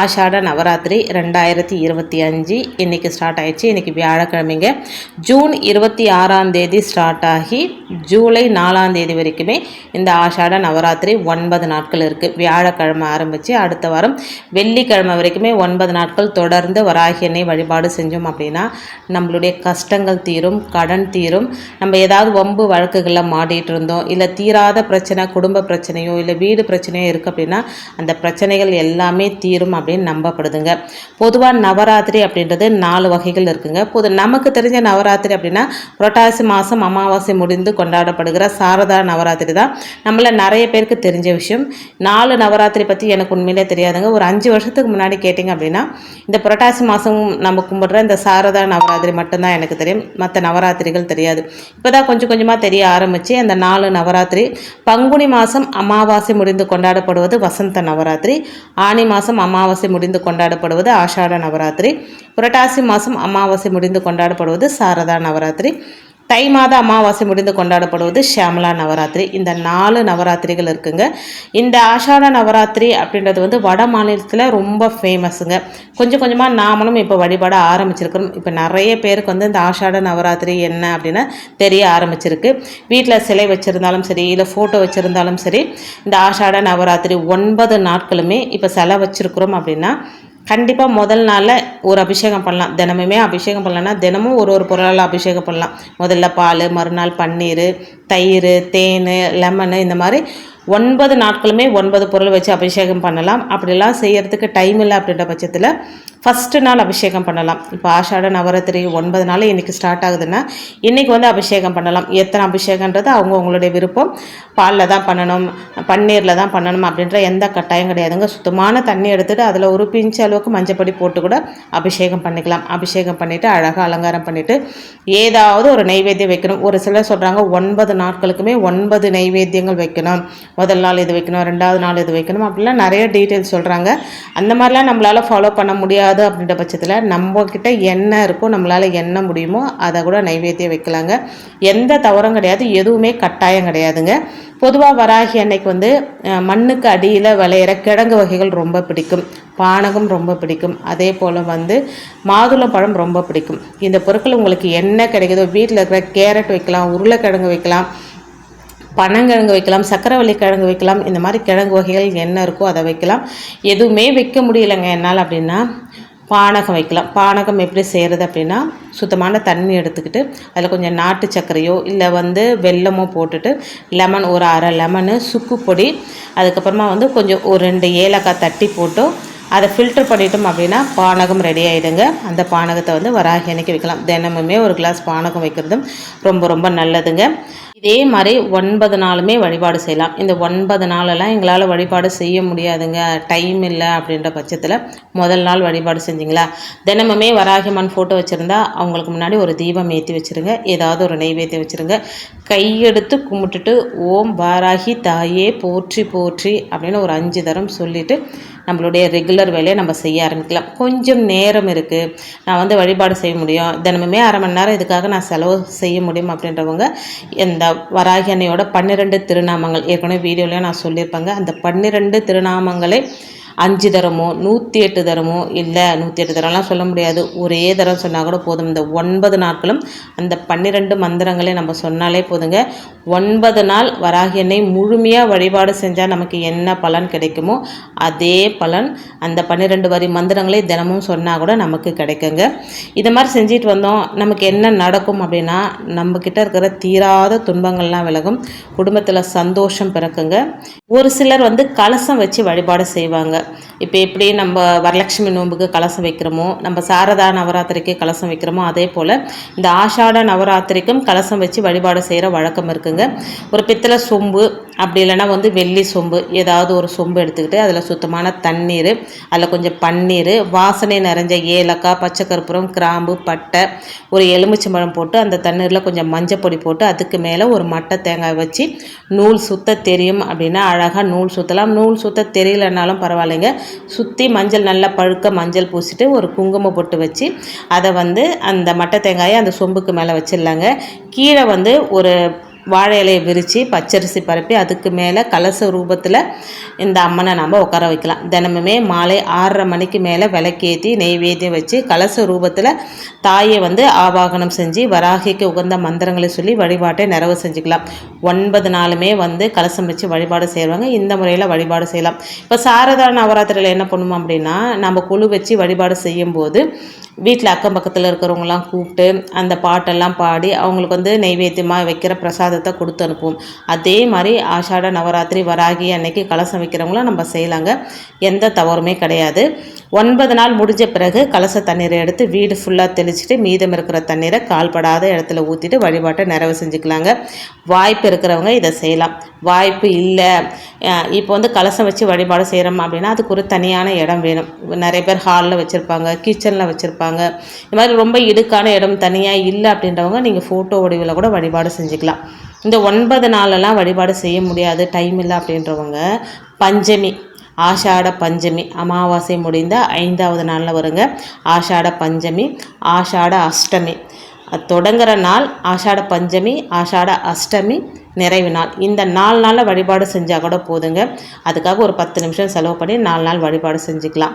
Ashada Navaratri ரெண்டாயிரத்தி இருபத்தி அஞ்சு. இன்றைக்கி ஸ்டார்ட் ஆயிடுச்சு. இன்றைக்கி வியாழக்கிழமைங்க. ஜூன் இருபத்தி ஆறாம் தேதி ஸ்டார்ட் ஆகி ஜூலை நாலாம் தேதி வரைக்குமே இந்த ஆஷாட நவராத்திரி ஒன்பது நாட்கள் இருக்குது வியாழக்கிழமை ஆரம்பித்து அடுத்த வாரம் வெள்ளிக்கிழமை வரைக்குமே ஒன்பது நாட்கள் தொடர்ந்து வராகி எண்ணெய் வழிபாடு செஞ்சோம் அப்படின்னா நம்மளுடைய கஷ்டங்கள் தீரும் கடன் தீரும். நம்ம ஏதாவது வம்பு வழக்குகளில் மாட்டிகிட்டு இருந்தோம் இல்லை தீராத பிரச்சனை குடும்ப பிரச்சனையோ இல்லை வீடு பிரச்சனையோ இருக்குது அப்படின்னா அந்த பிரச்சனைகள் எல்லாமே தீரும். அப்படின்னு நம்பப்படுதுங்க. பொதுவாக நவராத்திரி அப்படின்றது நாலு வகைகள் இருக்குங்க. பொது நமக்கு தெரிஞ்ச நவராத்திரி அப்படின்னா புரட்டாசி மாதம் அமாவாசை முடிந்து கொண்டாடப்படுகிற சாரதா நவராத்திரி தான். நம்மள நிறைய பேருக்கு தெரிஞ்ச விஷயம். நாலு நவராத்திரி பற்றி எனக்கு உண்மையிலே தெரியாதுங்க. ஒரு அஞ்சு வருஷத்துக்கு முன்னாடி கேட்டிங்க அப்படின்னா இந்த புரட்டாசி மாதம் நம்ம கும்பிடுற இந்த சாரதா நவராத்திரி மட்டும்தான் எனக்கு தெரியும். மற்ற நவராத்திரிகள் தெரியாது. இப்போ தான் கொஞ்சம் கொஞ்சமாக தெரிய ஆரம்பித்து அந்த நாலு நவராத்திரி பங்குனி மாதம் அமாவாசை முடிந்து கொண்டாடப்படுவது வசந்த நவராத்திரி ஆனி மாதம் அமாவாசை முடிந்து கொண்டாடப்படுவது ஆஷாட நவராத்திரி. புரட்டாசி மாதம் அமாவாசை முடிந்து கொண்டாடப்படுவது சாரதா நவராத்திரி. தை மாத அமாவாசை முடிந்து கொண்டாடப்படுவது ஷியாமலா நவராத்திரி. இந்த நாலு நவராத்திரிகள் இருக்குங்க. இந்த ஆஷாட நவராத்திரி அப்படின்றது வந்து வட மாநிலத்தில் ரொம்ப ஃபேமஸுங்க கொஞ்சம் கொஞ்சமாக நாமளும் இப்போ வழிபாட ஆரம்பிச்சிருக்கிறோம். இப்போ நிறைய பேருக்கு வந்து இந்த ஆஷாட நவராத்திரி என்ன அப்படின்னு தெரிய ஆரம்பிச்சிருக்கு. வீட்டில் சிலை வச்சுருந்தாலும் சரி இல்லை ஃபோட்டோ வச்சுருந்தாலும் சரி இந்த ஆஷாட நவராத்திரி ஒன்பது நாட்களுமே இப்போ சிலை வச்சுருக்குறோம் அப்படின்னா கண்டிப்பாக முதல் நாளில் ஒரு அபிஷேகம் பண்ணலாம். தினமுமே அபிஷேகம் பண்ணலன்னா தினமும் ஒரு ஒரு பொருளால் அபிஷேகம் பண்ணலாம். முதல்ல பால் மறுநாள் பன்னீர் தயிர் தேன் லெமனு இந்த மாதிரி ஒன்பது நாட்களுமே ஒன்பது பொருள் வச்சு அபிஷேகம் பண்ணலாம். அப்படிலாம் செய்கிறதுக்கு டைம் இல்லை அப்படின்ற பட்சத்தில் ஃபஸ்ட்டு நாள் அபிஷேகம் பண்ணலாம். இப்போ ஆஷாட நவராத்திரி ஒன்பது நாள் இன்றைக்கி ஸ்டார்ட் ஆகுதுன்னா இன்றைக்கி வந்து அபிஷேகம் பண்ணலாம். எத்தனை அபிஷேகன்றது அவங்க உங்களுடைய விருப்பம். பாலில் தான் பண்ணணும் பன்னீரில் தான் பண்ணணும் அப்படின்ற எந்த கட்டாயம் கிடையாதுங்க. சுத்தமான தண்ணி எடுத்துகிட்டு அதில் ஒரு பிஞ்சு அளவுக்கு மஞ்சப்பொடி போட்டு கூட அபிஷேகம் பண்ணிக்கலாம். அபிஷேகம் பண்ணிவிட்டு அழகாக அலங்காரம் பண்ணிவிட்டு ஏதாவது ஒரு நைவேத்தியம் வைக்கணும். ஒரு சிலர் சொல்கிறாங்க ஒன்பது நாட்களுக்குமே ஒன்பது நைவேத்தியங்கள் வைக்கணும். முதல் நாள் இது வைக்கணும் ரெண்டாவது நாள் இது வைக்கணும் அப்படிலாம் நிறைய டீட்டெயில்ஸ் சொல்கிறாங்க அந்த மாதிரிலாம் நம்மளால் ஃபாலோ பண்ண முடியாது அப்படின்ற பட்சத்தில் நம்மக்கிட்ட என்ன இருக்கோ நம்மளால் என்ன முடியுமோ அதை கூட நைவேத்தியம் வைக்கலாங்க. எந்த தவறும் கிடையாது எதுவுமே கட்டாயம் கிடையாதுங்க. பொதுவாக வராகி அன்னைக்கு வந்து மண்ணுக்கு அடியில் விளையிற கிழங்கு வகைகள் ரொம்ப பிடிக்கும். பானகம் ரொம்ப பிடிக்கும். அதே போல் வந்து மாதுளம்பழம் ரொம்ப பிடிக்கும். இந்த பொருட்கள் உங்களுக்கு என்ன கிடைக்குதோ வீட்டில் இருக்கிற கேரட் வைக்கலாம் உருளைக்கிழங்கு வைக்கலாம் பனங்கிழங்கு வைக்கலாம் சக்கரவள்ளி கிழங்கு வைக்கலாம் இந்த மாதிரி கிழங்கு வகைகள் என்ன இருக்கோ அதை வைக்கலாம். எதுவுமே வைக்க முடியலைங்க என்னால் அப்படின்னா பானகம் வைக்கலாம். பானகம் எப்படி செய்கிறது அப்படின்னா சுத்தமான தண்ணி எடுத்துக்கிட்டு அதில் கொஞ்சம் நாட்டு சர்க்கரையோ இல்லை வந்து வெல்லமோ போட்டுட்டு லெமன் ஒரு அரை லெமனு சுக்கு பொடி அதுக்கப்புறமா வந்து கொஞ்சம் ஒரு ரெண்டு ஏலக்காய் தட்டி போட்டு அதை ஃபில்டர் பண்ணிட்டோம் அப்படின்னா பானகம் ரெடி ஆகிடுங்க அந்த பானகத்தை வந்து வராகி அன்னைக்கு வைக்கலாம். தினமுமே ஒரு கிளாஸ் பானகம் வைக்கிறதும் ரொம்ப ரொம்ப நல்லதுங்க. இதே மாதிரி ஒன்பது நாளுமே வழிபாடு செய்யலாம். இந்த ஒன்பது நாளெல்லாம் எங்களால் வழிபாடு செய்ய முடியாதுங்க. டைம் இல்லை அப்படின்ற பட்சத்தில் முதல் நாள் வழிபாடு செஞ்சிங்களா? தினமுமே வராகிமான் ஃபோட்டோ வச்சுருந்தா அவங்களுக்கு முன்னாடி ஒரு தீபம் ஏற்றி வச்சுருங்க. ஏதாவது ஒரு நைவேத்தியம் வச்சுருங்க. கையெடுத்து கும்பிட்டுட்டு ஓம் வாராகி தாயே போற்றி போற்றி அப்படின்னு ஒரு அஞ்சு தரம் சொல்லிவிட்டு நம்மளுடைய ரெகுலர் வேலையை நம்ம செய்ய ஆரம்பிக்கலாம். கொஞ்சம் நேரம் இருக்குது நான் வந்து வழிபாடு செய்ய முடியும். தினமுமே அரை மணி நேரம் இதுக்காக நான் செலவு செய்ய முடியும் அப்படின்றவங்க இந்த வராகி அன்னையோட பன்னிரெண்டு திருநாமங்கள். ஏற்கனவே வீடியோலையும் நான் சொல்லியிருப்பேங்க. அந்த பன்னிரெண்டு திருநாமங்களை அஞ்சு தரமோ நூற்றி எட்டு தரமோ இல்லை நூற்றி எட்டு தரம்லாம் சொல்ல முடியாது. ஒரே தரம் சொன்னால் கூட போதும். இந்த ஒன்பது நாட்களும் அந்த பன்னிரெண்டு மந்திரங்களே நம்ம சொன்னாலே போதுங்க. ஒன்பது நாள் வராகி எண்ணெய் முழுமையாக வழிபாடு செஞ்சால் நமக்கு என்ன பலன் கிடைக்குமோ அதே பலன் அந்த பன்னிரெண்டு வரி மந்திரங்களே தினமும் சொன்னால் கூட நமக்கு கிடைக்குங்க. இது மாதிரி செஞ்சுட்டு வந்தோம். நமக்கு என்ன நடக்கும் அப்படின்னா நம்மக்கிட்ட இருக்கிற தீராத துன்பங்கள்லாம் விலகும். குடும்பத்தில் சந்தோஷம் பிறக்குங்க. ஒரு சிலர் வந்து கலசம் வச்சு வழிபாடு செய்வாங்க. இப்போ எப்படி நம்ம வரலட்சுமி நோன்புக்கு கலசம் வைக்கிறோமோ நம்ம சாரதா நவராத்திரிக்கு கலசம் வைக்கிறோமோ அதே போல் இந்த ஆஷாட நவராத்திரிக்கும் கலசம் வச்சு வழிபாடு செய்கிற வழக்கம் இருக்குங்க. ஒரு பித்தளை சொம்பு அப்படி இல்லைன்னா வந்து வெள்ளி சொம்பு ஏதாவது ஒரு சொம்பு எடுத்துக்கிட்டு அதில் சுத்தமான தண்ணீர் அதில் கொஞ்சம் பன்னீர் வாசனை நிறைஞ்ச ஏலக்காய் பச்சை கற்பூரம் கிராம்பு பட்டை ஒரு எலுமிச்சம்பழம் போட்டு அந்த தண்ணீரில் கொஞ்சம் மஞ்சப்பொடி போட்டு அதுக்கு மேலே ஒரு மட்டை தேங்காய் வச்சு நூல் சுத்த தெரியும் அப்படின்னா அழகாக நூல் சுற்றலாம் நூல் சுத்த தெரியலனாலும் பரவாயில்லைங்க. சுற்றி மஞ்சள் நல்லா பழுக்க மஞ்சள் பூசிட்டு ஒரு குங்குமம் பொட்டு வச்சு அதை வந்து அந்த மட்டை தேங்காயை அந்த சொம்புக்கு மேலே வச்சிடலாங்க. கீழே வந்து ஒரு வாழை இலையை விரித்து பச்சரிசி பரப்பி அதுக்கு மேலே கலச ரூபத்தில் இந்த அம்மனை நம்ம உட்கார வைக்கலாம். தினமுமே மாலை ஆறரை மணிக்கு மேலே விளக்கேற்றி நெய்வேத்தியம் வச்சு கலச ரூபத்தில் தாயை வந்து ஆவாகனம் செஞ்சு வராகிக்கு உகந்த மந்திரங்களை சொல்லி வழிபாட்டை நிறைவு செஞ்சுக்கலாம். ஒன்பது நாளுமே வந்து கலசம் வச்சு வழிபாடு செய்வாங்க. இந்த முறையில் வழிபாடு செய்யலாம். இப்போ சாரதா நவராத்திரியில் என்ன பண்ணுவோம் அப்படின்னா நம்ம குழு வச்சு வழிபாடு செய்யும்போது வீட்டில் அக்கம் பக்கத்தில் இருக்கிறவங்களாம் கூப்பிட்டு அந்த பாட்டெல்லாம் பாடி அவங்களுக்கு வந்து நெய்வேத்தியமாக வைக்கிற பிரசாதத்தை கொடுத்து அனுப்புவோம். அதே மாதிரி ஆஷாட நவராத்திரி வராகி அன்னைக்கு கலசம் வைக்கிறவங்களும் நம்ம செய்யலாங்க. எந்த தவறுமே கிடையாது. ஒன்பது நாள் முடிஞ்ச பிறகு கலச தண்ணீரை எடுத்து வீடு ஃபுல்லாக தெளிச்சுட்டு மீதம் இருக்கிற தண்ணீரை கால்படாத இடத்துல ஊற்றிட்டு வழிபாட்டை நிறைவு செஞ்சுக்கலாங்க. வாய்ப்பு இருக்கிறவங்க இதை செய்யலாம். வாய்ப்பு இல்லை. இப்போ வந்து கலசம் வச்சு வழிபாடு செய்கிறோம் அப்படின்னா அதுக்கு ஒரு தனியான இடம் வேணும். நிறைய பேர் ஹாலில் வச்சுருப்பாங்க கிச்சனில் வச்சுருப்பாங்க. இந்த மாதிரி ரொம்ப இடுக்கான இடம் தனியாக இல்லை அப்படின்றவங்க நீங்கள் ஃபோட்டோ வடிவில் கூட வழிபாடு செஞ்சுக்கலாம். இந்த ஒன்பது நாளெல்லாம் வழிபாடு செய்ய முடியாது டைம் இல்லை அப்படின்றவங்க பஞ்சமி ஆஷாட பஞ்சமி அமாவாசை முடிந்த ஐந்தாவது நாளில் வருங்க. ஆஷாட பஞ்சமி ஆஷாட அஷ்டமி. தொடங்குற நாள் ஆஷாட பஞ்சமி ஆஷாட அஷ்டமி நிறைவு நாள் இந்த நாலு நாளில் வழிபாடு செஞ்சால் கூட போதுங்க. அதுக்காக ஒரு பத்து நிமிஷம் செலவு பண்ணி நாலு நாள் வழிபாடு செஞ்சுக்கலாம்.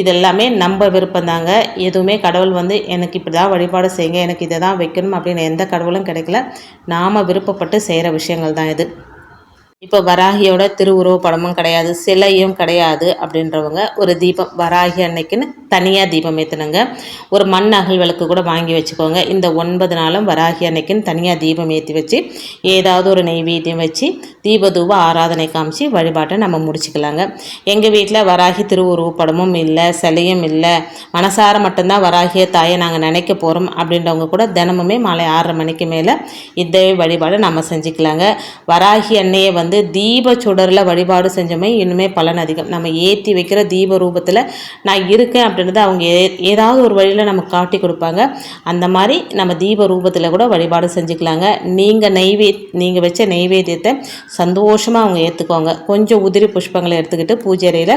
இது எல்லாமே நம்ம விருப்பம் தாங்க எதுவுமே கடவுள் வந்து எனக்கு இப்படி தான் வழிபாடு செய்யுங்க எனக்கு இதை தான் வைக்கணும் அப்படின்னு எந்த கடவுளும் கிடைக்கல. நாம் விருப்பப்பட்டு செய்கிற விஷயங்கள் தான் இது. இப்போ வராகியோட திருவுருவ படமும் கிடையாது சிலையும் கிடையாது அப்படின்றவங்க ஒரு தீபம் வராகி அன்னைக்குன்னு தனியாக தீபம் ஏற்றுனுங்க ஒரு மண் அகல் விளக்கு கூட வாங்கி வச்சுக்கோங்க. இந்த ஒன்பது நாளும் வராகி அன்னைக்குன்னு தனியாக தீபம் ஏற்றி வச்சு ஏதாவது ஒரு நெய்வேத்தியம் வச்சு தீபதூப ஆராதனை காமிச்சு வழிபாட்டை நம்ம முடிச்சுக்கலாங்க. எங்கள் வீட்டில் வராகி திருவுருவ படமும் இல்லை சிலையும் இல்லை. மனசார மட்டும்தான் வராகிய தாயை நாங்கள் நினைக்க போகிறோம் அப்படின்றவங்க கூட தினமுமே மாலை ஆறரை மணிக்கு மேலே இதே வழிபாடை நம்ம செஞ்சுக்கலாங்க. வராகி அன்னையை வந்து வந்து தீப சுடரில் வழிபாடு செஞ்சோமே இன்னுமே பலன் அதிகம். நம்ம ஏற்றி வைக்கிற தீப ரூபத்தில் நான் இருக்கேன் அப்படின்றத அவங்க ஏ ஏதாவது ஒரு வழியில் நமக்கு காட்டி கொடுப்பாங்க. அந்த மாதிரி நம்ம தீப ரூபத்தில் கூட வழிபாடு செஞ்சுக்கலாங்க. நீங்கள் நெய்வே நீங்கள் வச்ச நெய்வேத்தியத்தை சந்தோஷமாக அவங்க ஏற்றுக்கோங்க கொஞ்சம் உதிரி புஷ்பங்களை எடுத்துக்கிட்டு பூஜை அறையில்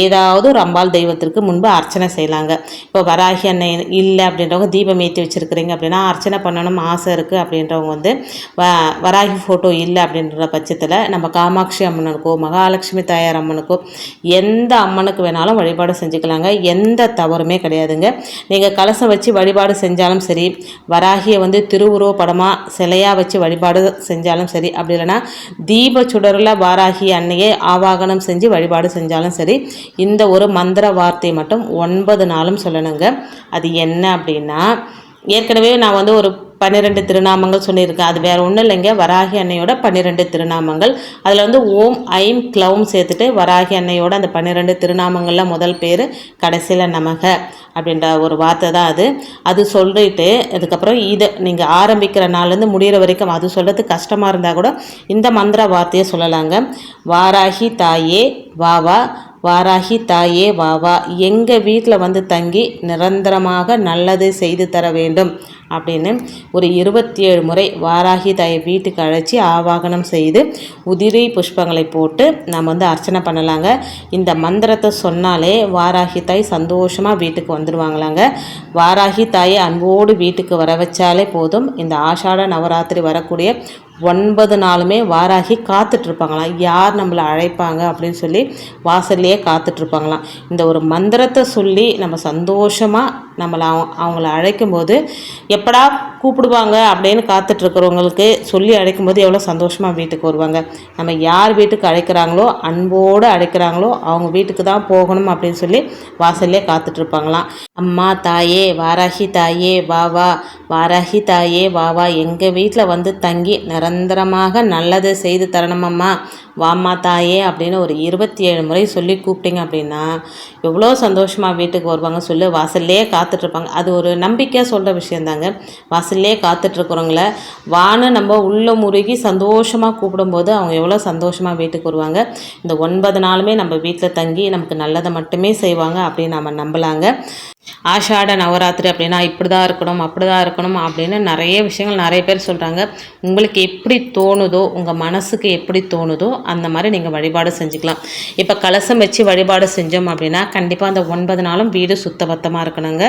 ஏதாவது ஒரு அம்பாள் தெய்வத்திற்கு முன்பு அர்ச்சனை செய்யலாங்க. இப்போ வராகி அன்னை இல்லை அப்படின்றவங்க தீபம் ஏற்றி வச்சுருக்கிறீங்க அப்படின்னா அர்ச்சனை பண்ணணும் ஆசை இருக்குது அப்படின்றவங்க வந்து வராகி ஃபோட்டோ இல்லை அப்படின்ற பட்சத்தில் நம்ம காமாட்சி அம்மனுக்கோ மகாலட்சுமி தாயார் அம்மனுக்கோ எந்த அம்மனுக்கு வேணாலும் வழிபாடு செஞ்சுக்கலாங்க. எந்த தவறுமே கிடையாதுங்க. நீங்கள் கலசம் வச்சு வழிபாடு செஞ்சாலும் சரி வராகியை வந்து திருவுருவ படமாக சிலையாக வச்சு வழிபாடு செஞ்சாலும் சரி அப்படி இல்லைன்னா தீப சுடரில் வாராகி அன்னையே ஆவாகனம் செஞ்சு வழிபாடு செஞ்சாலும் சரி இந்த ஒரு மந்திர வார்த்தை மட்டும் ஒன்பது நாளும் சொல்லணுங்க. அது என்ன அப்படின்னா ஏற்கனவே நான் வந்து ஒரு பன்னிரெண்டு திருநாமங்கள் சொல்லியிருக்கேன். அது வேறு ஒன்றும் இல்லைங்க. வராகி அன்னையோட பன்னிரெண்டு திருநாமங்கள். அதில் வந்து ஓம் ஐம் க்ளவும் சேர்த்துட்டு வராகி அன்னையோட அந்த பன்னிரெண்டு திருநாமங்களில் முதல் பேர் கடைசியில் நமக அப்படின்ற ஒரு வார்த்தை தான் அது. அது சொல்லிட்டு அதுக்கப்புறம் இதை நீங்கள் ஆரம்பிக்கிற நாள்லேருந்து முடிகிற வரைக்கும் அது சொல்கிறது கஷ்டமாக இருந்தால் கூட இந்த மந்திர வார்த்தையை சொல்லலாங்க. வாராகி தாயே வாவா வாராகி தாயே வாவா எங்கள் வீட்டில் வந்து தங்கி நிரந்தரமாக நல்லது செய்து தர வேண்டும். அப்படின்னு ஒரு இருபத்தி ஏழு முறை வாராகி தாயை வீட்டுக்கு அழைச்சி ஆவாகனம் செய்து உதிரி புஷ்பங்களை போட்டு நம்ம வந்து அர்ச்சனை பண்ணலாங்க. இந்த மந்திரத்தை சொன்னாலே வாராகி தாய் சந்தோஷமாக வீட்டுக்கு வந்துடுவாங்களாங்க வாராகி தாயை அன்போடு வீட்டுக்கு வர வச்சாலே போதும். இந்த ஆஷாட நவராத்திரி வரக்கூடிய ஒன்பது நாளுமே வாராகி காத்துட்ருப்பாங்களாம். யார் நம்மளை அழைப்பாங்க அப்படின்னு சொல்லி வாசல்லையே காத்துட்ருப்பாங்களாம். இந்த ஒரு மந்திரத்தை சொல்லி நம்ம சந்தோஷமாக நம்மளை அவங்க அவங்கள அழைக்கும்போது எப்படா கூப்பிடுவாங்க அப்படின்னு காத்துட்ருக்கிறவங்களுக்கு சொல்லி அழைக்கும்போது எவ்வளோ சந்தோஷமாக வீட்டுக்கு வருவாங்க. நம்ம யார் வீட்டுக்கு அழைக்கிறாங்களோ அன்போடு அழைக்கிறாங்களோ அவங்க வீட்டுக்கு தான் போகணும் அப்படின்னு சொல்லி வாசல்லே காத்துட்ருப்பாங்களாம். அம்மா தாயே வாராகி தாயே வா வா. வாராகி தாயே வா வா. எங்கள் வீட்டில் வந்து தங்கி நிரந்தரமாக நல்லது செய்து தரணுமம்மா வாம்மா தாயே அப்படின்னு ஒரு இருபத்தி ஏழு முறை சொல்லி கூப்பிட்டீங்க அப்படின்னா எவ்வளோ சந்தோஷமாக வீட்டுக்கு வருவாங்க சொல்லி வாசல்லே காத்துட்ருப்பாங்க. அது ஒரு நம்பிக்கையாக சொல்கிற விஷயந்தாங்க. வாசல்லே காத்துட்ருக்குறவங்கள வான்னு நம்ம உள்ள முருகி சந்தோஷமாக கூப்பிடும்போது அவங்க எவ்வளோ சந்தோஷமாக வீட்டுக்கு வருவாங்க. இந்த ஒன்பது நாளுமே நம்ம வீட்டில் தங்கி நமக்கு நல்லதை மட்டுமே செய்வாங்க அப்படின்னு நம்ம நம்பலாங்க. ஆஷாட நவராத்திரி அப்படின்னா இப்படி தான் இருக்கணும் அப்படி தான் இருக்கணும் அப்படின்னு நிறைய விஷயங்கள் நிறைய பேர் சொல்கிறாங்க உங்களுக்கு எப்படி தோணுதோ உங்கள் மனசுக்கு எப்படி தோணுதோ அந்த மாதிரி நீங்கள் வழிபாடு செஞ்சுக்கலாம். இப்போ கலசம் வச்சு வழிபாடு செஞ்சோம் அப்படின்னா கண்டிப்பாக அந்த ஒன்பது நாளும் வீடு சுத்தபத்தமாக இருக்கணுங்க.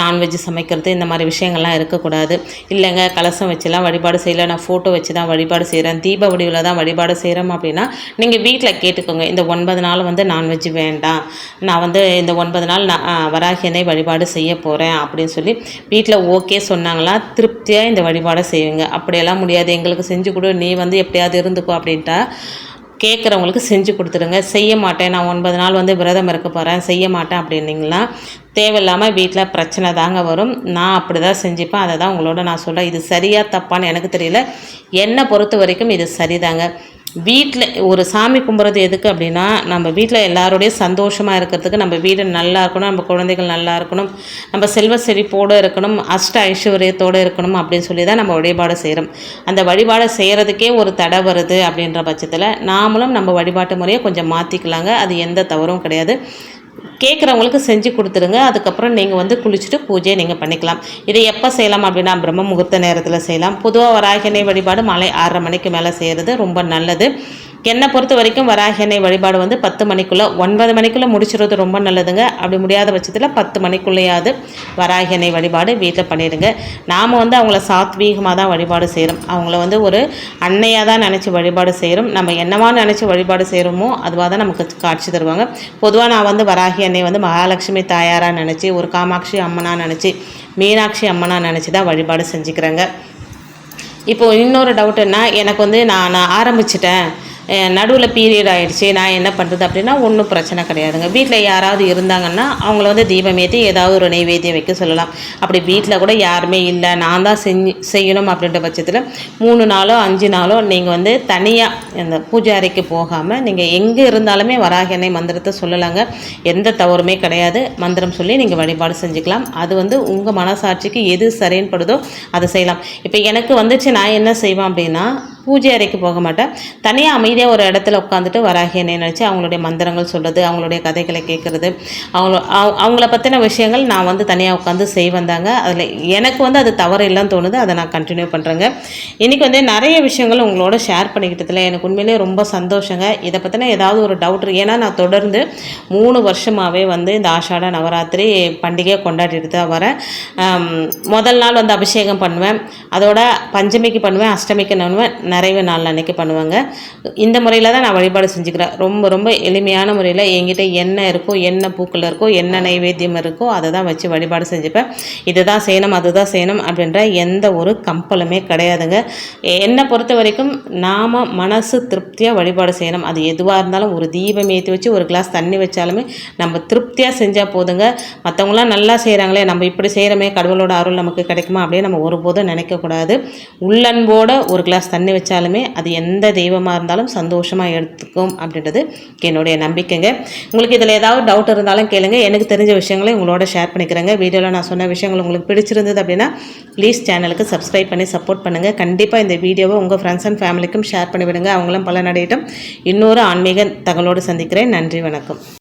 நான்வெஜ் சமைக்கிறது இந்த மாதிரி விஷயங்கள்லாம் இருக்கக்கூடாது. இல்லைங்க கலசம் வச்சுலாம் வழிபாடு செய்யலை நான் ஃபோட்டோ வச்சு தான் வழிபாடு செய்கிறேன் தீப வடிவில் தான் வழிபாடு செய்கிறோம் அப்படின்னா நீங்கள் வீட்டில் கேட்டுக்கோங்க இந்த ஒன்பது நாள் வந்து நான்வெஜ் வேண்டாம். நான் வந்து இந்த ஒன்பது நாள் நான் வராகினை வழிபாடு செய்ய போகிறேன் அப்படின்னு சொல்லி வீட்டில் ஓகே சொன்னாங்களா? திருப்தியாக இந்த வழிபாடை செய்வீங்க. அப்படியெல்லாம் முடியாது. எங்களுக்கு செஞ்சு கொடு. நீ வந்து எப்படியாவது இருந்துக்கோ அப்படின்ட்டா கேட்குறவங்களுக்கு செஞ்சு கொடுத்துருங்க செய்ய மாட்டேன். நான் ஒன்பது நாள் வந்து விரதம் இருக்க போகிறேன் செய்ய மாட்டேன் அப்படின்னிங்கன்னா தேவையில்லாமல் வீட்டில் பிரச்சனை தாங்க வரும். நான் அப்படி தான் செஞ்சுப்பேன். அதை தான் உங்களோட நான் சொல்கிறேன் இது சரியாக தப்பான்னு எனக்கு தெரியல. என்னை பொறுத்த வரைக்கும் இது சரிதாங்க. வீட்டில் ஒரு சாமி கும்பிட்றது எதுக்கு அப்படின்னா நம்ம வீட்டில் எல்லாரோடையும் சந்தோஷமாக இருக்கிறதுக்கு நம்ம வீடு நல்லா இருக்கணும் நம்ம குழந்தைகள் நல்லா இருக்கணும் நம்ம செல்வ செழிப்போடு இருக்கணும் அஷ்ட ஐஸ்வர்யத்தோடு இருக்கணும் அப்படின்னு சொல்லி தான் நம்ம வழிபாடு செய்கிறோம் அந்த வழிபாடு செய்கிறதுக்கே ஒரு தடை வருது அப்படின்ற பட்சத்தில் நாமளும் நம்ம வழிபாட்டு முறையை கொஞ்சம் மாற்றிக்கலாங்க அது எந்த தவறும் கிடையாது. கேட்குறவங்களுக்கு செஞ்சு கொடுத்துருங்க. அதுக்கப்புறம் நீங்கள் வந்து குளிச்சுட்டு பூஜையை நீங்கள் பண்ணிக்கலாம். இதை எப்போ செய்யலாம் அப்படின்னா பிரம்ம முகூர்த்த நேரத்தில் செய்யலாம். பொதுவாக வராகினை வழிபாடு மாலை ஆறரை மணிக்கு மேலே செய்கிறது ரொம்ப நல்லது. என்னை பொறுத்த வரைக்கும் வராகனை வழிபாடு வந்து பத்து மணிக்குள்ளே ஒன்பது மணிக்குள்ளே முடிச்சுறது ரொம்ப நல்லதுங்க. அப்படி முடியாத பட்சத்தில் பத்து மணிக்குள்ளேயாவது வராகனை வழிபாடு வீட்டில் பண்ணிடுங்க. நாம் வந்து அவங்கள சாத்வீகமாக தான் வழிபாடு செய்கிறோம் அவங்கள வந்து ஒரு அன்னையாக தான் நினச்சி வழிபாடு செய்கிறோம் நம்ம என்னவா நினச்சி வழிபாடு செய்கிறோமோ அதுவாக தான் நமக்கு காட்சி தருவாங்க. பொதுவாக நான் வந்து வராகி அன்னை வந்து மகாலட்சுமி தாயாராக நினச்சி ஒரு காமாட்சி அம்மனாக நினச்சி மீனாட்சி அம்மனாக நினச்சி தான் வழிபாடு செஞ்சுக்கிறேங்க. இப்போது இன்னொரு டவுட் என்ன எனக்கு வந்து நான் ஆரம்பிச்சிட்டேன். நடுவில் பீரியட் ஆகிடுச்சி நான் என்ன பண்ணுறது அப்படின்னா ஒன்றும் பிரச்சனை கிடையாதுங்க. வீட்டில் யாராவது இருந்தாங்கன்னா அவங்கள வந்து தீபம் ஏற்றி ஏதாவது ஒரு நைவேத்தியம் வைக்க சொல்லலாம். அப்படி வீட்டில் கூட யாருமே இல்லை. நான் தான் செஞ்சு செய்யணும் அப்படின்ற பட்சத்தில் மூணு நாளோ அஞ்சு நாளோ நீங்கள் வந்து தனியாக இந்த பூஜாரிக்கு போகாமல் நீங்கள் எங்கே இருந்தாலுமே வராகனை மந்திரத்தை சொல்லலாங்க. எந்த தவறுமே கிடையாது. மந்திரம் சொல்லி நீங்கள் வழிபாடு செஞ்சுக்கலாம். அது வந்து உங்கள் மனசாட்சிக்கு எது சரின்படுதோ அதை செய்யலாம். இப்போ எனக்கு வந்துச்சு நான் என்ன செய்வேன் அப்படின்னா பூஜை அறைக்கு போக மாட்டேன் தனியாக அமைதியாக ஒரு இடத்துல உட்காந்துட்டு வராகியனை நினச்சி அவங்களுடைய மந்திரங்கள் சொல்கிறது அவங்களுடைய கதைகளை கேட்குறது அவங்கள அவங்கள பற்றின விஷயங்கள் நான் வந்து தனியாக உட்காந்து செய் வந்தாங்க அதில் எனக்கு வந்து அது தவறு இல்லைன்னு தோணுது. அதை நான் கண்டினியூ பண்ணுறேங்க இன்றைக்கி வந்து நிறைய விஷயங்கள் உங்களோட ஷேர் பண்ணிக்கிட்டதில் எனக்கு உண்மையிலேயே ரொம்ப சந்தோஷங்க. இதை பற்றின ஏதாவது ஒரு டவுட் ஏன்னா நான் தொடர்ந்து மூணு வருஷமாகவே வந்து இந்த ஆஷாட நவராத்திரி பண்டிகையை கொண்டாடிட்டு தான் வரேன். முதல் நாள் வந்து அபிஷேகம் பண்ணுவேன். அதோட பஞ்சமிக்கு பண்ணுவேன் அஷ்டமிக்கு பண்ணுவேன். நிறைவு நாள் அன்றைக்கி பண்ணுவாங்க. இந்த முறையில் தான் நான் வழிபாடு செஞ்சுக்கிறேன். ரொம்ப ரொம்ப எளிமையான முறையில் என்கிட்ட என்ன இருக்கோ என்ன பூக்கள் இருக்கோ என்ன நைவேத்தியம் இருக்கோ அதை தான் வச்சு வழிபாடு செஞ்சுப்பேன். இதுதான் செய்யணும் அதுதான் செய்யணும் அப்படின்ற எந்த ஒரு கம்பலுமே கிடையாதுங்க. என்னை பொறுத்த வரைக்கும் நாம் மனசு திருப்தியாக வழிபாடு செய்யணும். அது எதுவாக இருந்தாலும் ஒரு தீபம் ஏற்றி வச்சு ஒரு கிளாஸ் தண்ணி வச்சாலுமே நம்ம திருப்தியாக செஞ்சால் போதுங்க. மற்றவங்களாம் நல்லா செய்கிறாங்களே நம்ம இப்படி செய்கிறோமே கடவுளோட அருள் நமக்கு கிடைக்குமா அப்படியே நம்ம ஒருபோதும் நினைக்கக்கூடாது. உள்ளன்போட ஒரு கிளாஸ் தண்ணி வச்சாலுமே அது எந்த தெய்வமாக இருந்தாலும் சந்தோஷமாக எடுத்துக்கும் அப்படின்றது என்னுடைய நம்பிக்கைங்க. உங்களுக்கு இதில் ஏதாவது டவுட் இருந்தாலும் கேளுங்க. எனக்கு தெரிஞ்ச விஷயங்களை உங்களோட ஷேர் பண்ணிக்கிறேங்க. வீடியோவில் நான் சொன்ன விஷயங்கள் உங்களுக்கு பிடிச்சிருந்தது அப்படின்னா ப்ளீஸ் சேனலுக்கு சப்ஸ்கிரைப் பண்ணி சப்போர்ட் பண்ணுங்கள் கண்டிப்பாக இந்த வீடியோவை உங்கள் ஃப்ரெண்ட்ஸ் அண்ட் ஃபேமிலிக்கும் ஷேர் பண்ணிவிடுங்க. அவங்களும் பலனடையட்டும். இன்னொரு ஆன்மீக தகவலோடு சந்திக்கிறேன். நன்றி வணக்கம்.